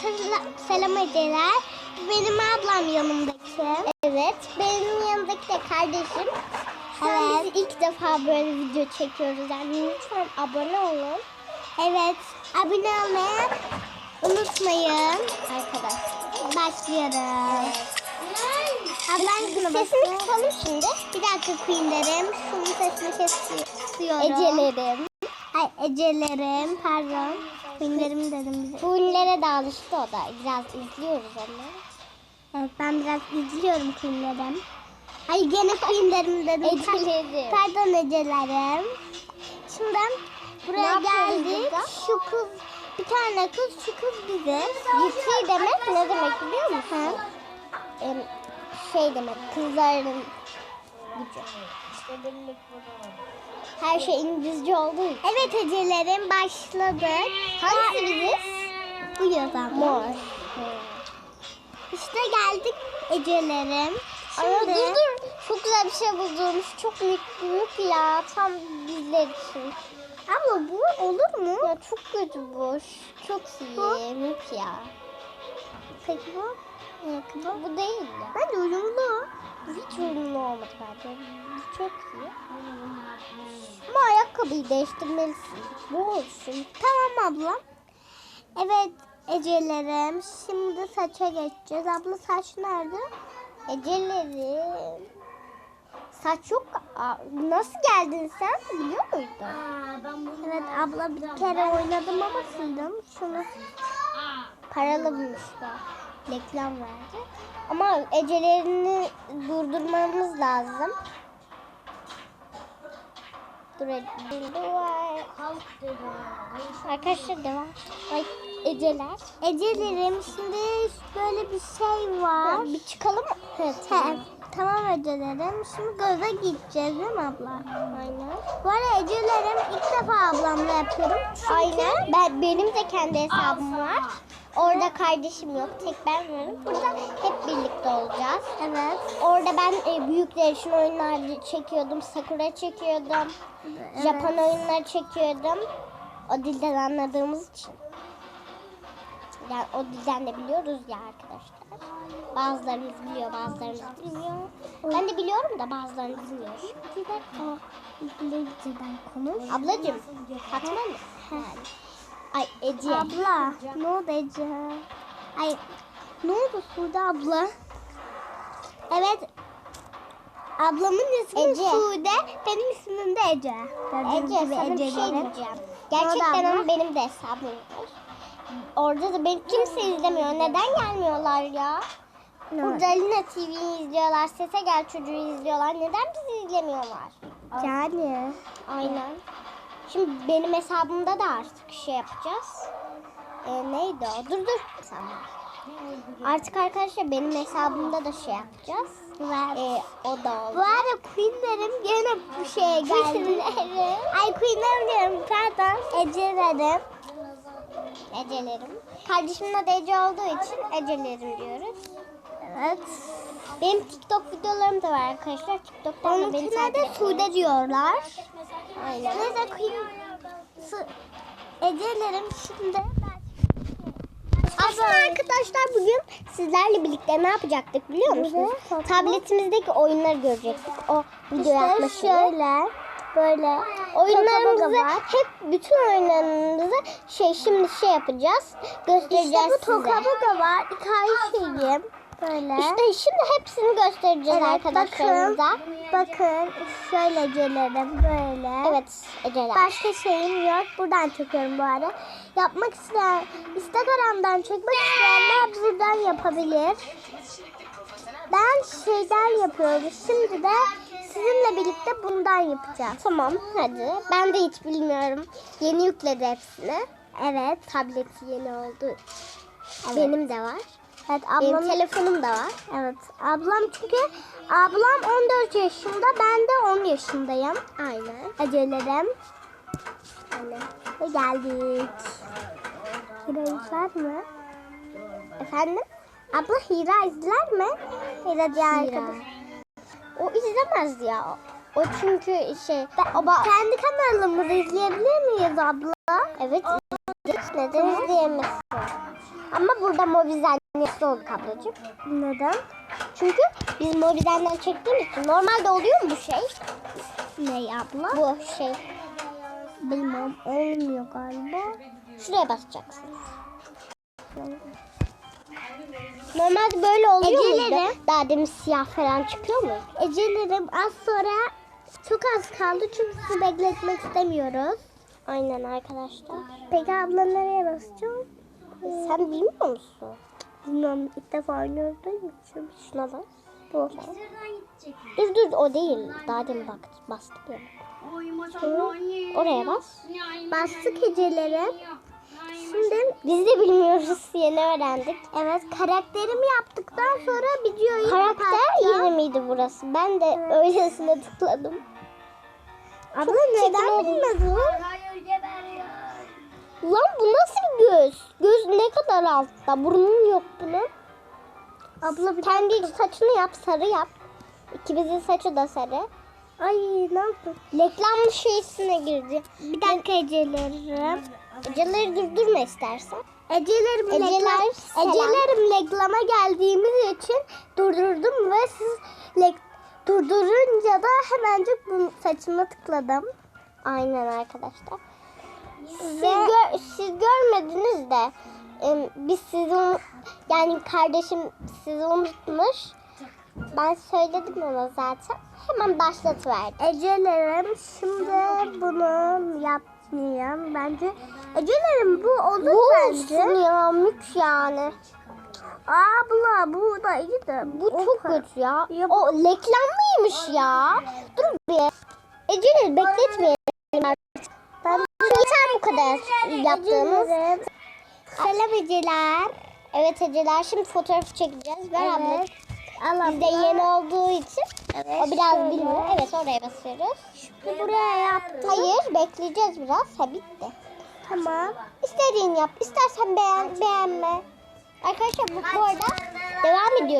Selam, ederler. Benim ablam yanımdaki. Evet. Benim yanımdaki de kardeşim. An biz ilk defa böyle video çekiyoruz. Yani lütfen abone olun. Evet. Abone olmayı unutmayın. Arkadaşlar. Başlıyoruz. Ablam sesini kısalım şimdi. Bir dakika Queen'lerim. Şunun sesini kesiyorum. Ecelerim. Ay Ecelerim pardon. Queen'lerim dedim bize. Queen'lere de alıştı o da. Biraz izliyoruz onları. Evet ben biraz izliyorum Queen'lerim. Ay gene Queen'lerim dedim. Ecelerim. Pardon Ecelerim. Şimdi buraya geldik. Şu kız bir tane kız şu kız bize. Yiti demek ne demek biliyor musun? Em, şey demek kızların gücü. Her şey İngilizce için. Evet Ecelerim başladık. Hangisi biziz? Bu yazan. Mor. İşte geldik Ecelerim. Ama Şimdi... dur dur. Çok güzel bir şey buldum. Çok büyük, büyük ya. Tam bizler için. Ama bu olur mu? Ya çok kötü bu. Çok iyi. Büyük ya. Peki bu? Ayakkabı. Bu değil ya. Bence uyumlu. Hiç uyumlu olmadı bence. Çok iyi. Ama ayakkabıyı değiştirmelisin. Bu olsun. Tamam abla. Evet Ecelerim. Şimdi saça geçeceğiz. Abla saç nerede? Eceleri. Saç yok. Aa, Nasıl geldin sen? Biliyor muydun? Evet abla bir kere oynadım ama sildim. Şunu. Paralı bulmuşlar. Reklam verdi. Ama ecelerini durdurmamız lazım. Dur. Arkadaşlar devam. Ay Eceler. Ecelerim şimdi böyle bir şey var. Bir çıkalım mı? Evet. He, tamam Ecelerim. Şimdi göze gideceğiz değil mi abla? Aynen. Bu arada Ecelerim ilk defa ablamla yapıyorum. Çünkü Aynen. Ben, benim de kendi hesabım var. Orada kardeşim yok. Tek ben varım. Burada hep birlikte olacağız. Evet. Orada ben e, büyükler için oyunlar çekiyordum. Sakura çekiyordum. evet. Japon oyunları çekiyordum. O dilden anladığımız için. Yani o dilden de biliyoruz ya arkadaşlar. Bazılarımız biliyor, bazılarımız bilmiyor. Ben de biliyorum da bazılarınız bilmiyor. Bir dakika. İngilizceden konuş. Ablacığım, Fatma mı? Yani. Ay Ece. Abla. Ne oldu Ece? Ay ne oldu Sude abla? Evet. Ablamın ismi Ece. Sude. Benim ismim de Ece. Gördüğünüz Ece gibi sana bir şey diyeceğim. Gerçekten ama benim de hesabım var. Orada da beni kimse izlemiyor. Neden gelmiyorlar ya? Ne? Burada Lina TV'yi izliyorlar. Sese Gel Çocuğu izliyorlar. Neden bizi izlemiyorlar? Yani. Aynen. Şimdi benim hesabımda da artık şey yapacağız. Ee, neydi o? Dur dur. Bak. Artık arkadaşlar benim hesabımda da şey yapacağız. Evet. Ee, o da Bu oldu. arada Queen'lerim gene bu şeye geldi. Queen'lerim. Ay Queen'lerim diyorum pardon. Ece'lerim. Ecelerim. Kardeşimin adı Ece olduğu için Ecelerim diyoruz. Evet. Benim TikTok videolarım da var arkadaşlar. TikTok'tan da beni takip de. Sude diyorlar. Aynen. Neyse Queen Ece'lerim şimdi Aslında arkadaşlar bugün sizlerle birlikte ne yapacaktık biliyor musunuz? Tabletimizdeki oyunları görecektik. O video işte yaklaşımı. şöyle böyle Oyunlarımızı hep bütün oyunlarımızı şey şimdi şey yapacağız. Göstereceğiz İşte bu size. Tokaboga var. İki şeyim. Böyle. İşte şimdi hepsini göstereceğiz evet, arkadaşlarımıza. bakın, bakın şöyle celerim böyle. Evet Eceler. Başka şeyim yok. Buradan çekiyorum bu ara. Yapmak isteyen, Instagram'dan çekmek isteyenler buradan yapabilir. Ben şeyden yapıyorum. Şimdi de sizinle birlikte bundan yapacağım. Tamam hadi. Ben de hiç bilmiyorum. Yeni yükledi hepsini. Evet. Tableti yeni oldu. Evet. Benim de var. Evet Benim ablam. telefonum da var. Evet. Ablam çünkü ablam 14 yaşında, ben de 10 yaşındayım. Aynen. Acelerim. Öyle. Ve geldik. Hira izler mi? Efendim? Abla Hira izler mi? Hira diye arkadaş. O izlemez ya. O çünkü şey o ba- Kendi kanalımızı izleyebilir miyiz abla? evet Neden izleyemezsin? Ama burada Mobizen'lisi olduk ablacığım. Neden? Çünkü biz Mobizen'den çektiğimiz için normalde oluyor mu bu şey? Ne abla? Bu şey. Bilmem olmuyor galiba. Şuraya basacaksın. Normalde böyle oluyor muydu? Ecelerim. Daha demin siyah falan çıkıyor mu? Ecelerim az sonra çok az kaldı çünkü sizi bekletmek istemiyoruz. Aynen arkadaşlar. Peki abla nereye basacağım? Sen bilmiyor musun? Bilmiyorum ilk defa oynuyoruz için. Şuna bas. Bu. Dur dur o değil. Daha demin bak, bastık ya. Oraya bas. Bastık hecelerim. Şimdi Biz de bilmiyoruz. Yeni öğrendik. evet karakterimi yaptıktan sonra videoyu Karakter kapatacağım. yeri miydi burası? Ben de öylesine tıkladım. Abla neden çirkin oldu. bilmedin? Lan bu nasıl göz? Göz ne kadar altta? Burnun yok bunun. Abla bir Kendi saçını yap, sarı yap. İkimizin saçı da sarı. Ay ne yaptın? Reklamlı şeysine girdi. Bir dakika hecelerim. Eceleri durdurma istersen. Ecelerim, Eceler, reklam, ecelerim reklama geldiğimiz için durdurdum ve siz lek, durdurunca da hemencik bu saçıma tıkladım. Aynen arkadaşlar. Siz, gör- siz görmediniz de em, biz sizi yani kardeşim sizi unutmuş. Ben söyledim ona zaten. Hemen başlatıverdi. Ecelerim şimdi bunu yapmayayım bence. Ecelerim bu olur Bu bence. olsun ya mük yani. Abla bu da iyi de. Bu çok kötü ya. O reklamlıymış ya. Dur bir. Ece'leri bekletmeyelim. Ben Yeter bu kadar yaptığımız. Selam Eceler. Evet Eceler şimdi fotoğrafı çekeceğiz. Ver abla. Evet. Al Bizde abla. yeni olduğu için Evet, o biraz şöyle. bilmiyor. Evet oraya basıyoruz. Şimdi buraya yaptım. Hayır bekleyeceğiz biraz. Ha bitti. Tamam. İstediğin yap. İstersen beğen beğenme. Arkadaşlar bu, bu arada devam ediyor.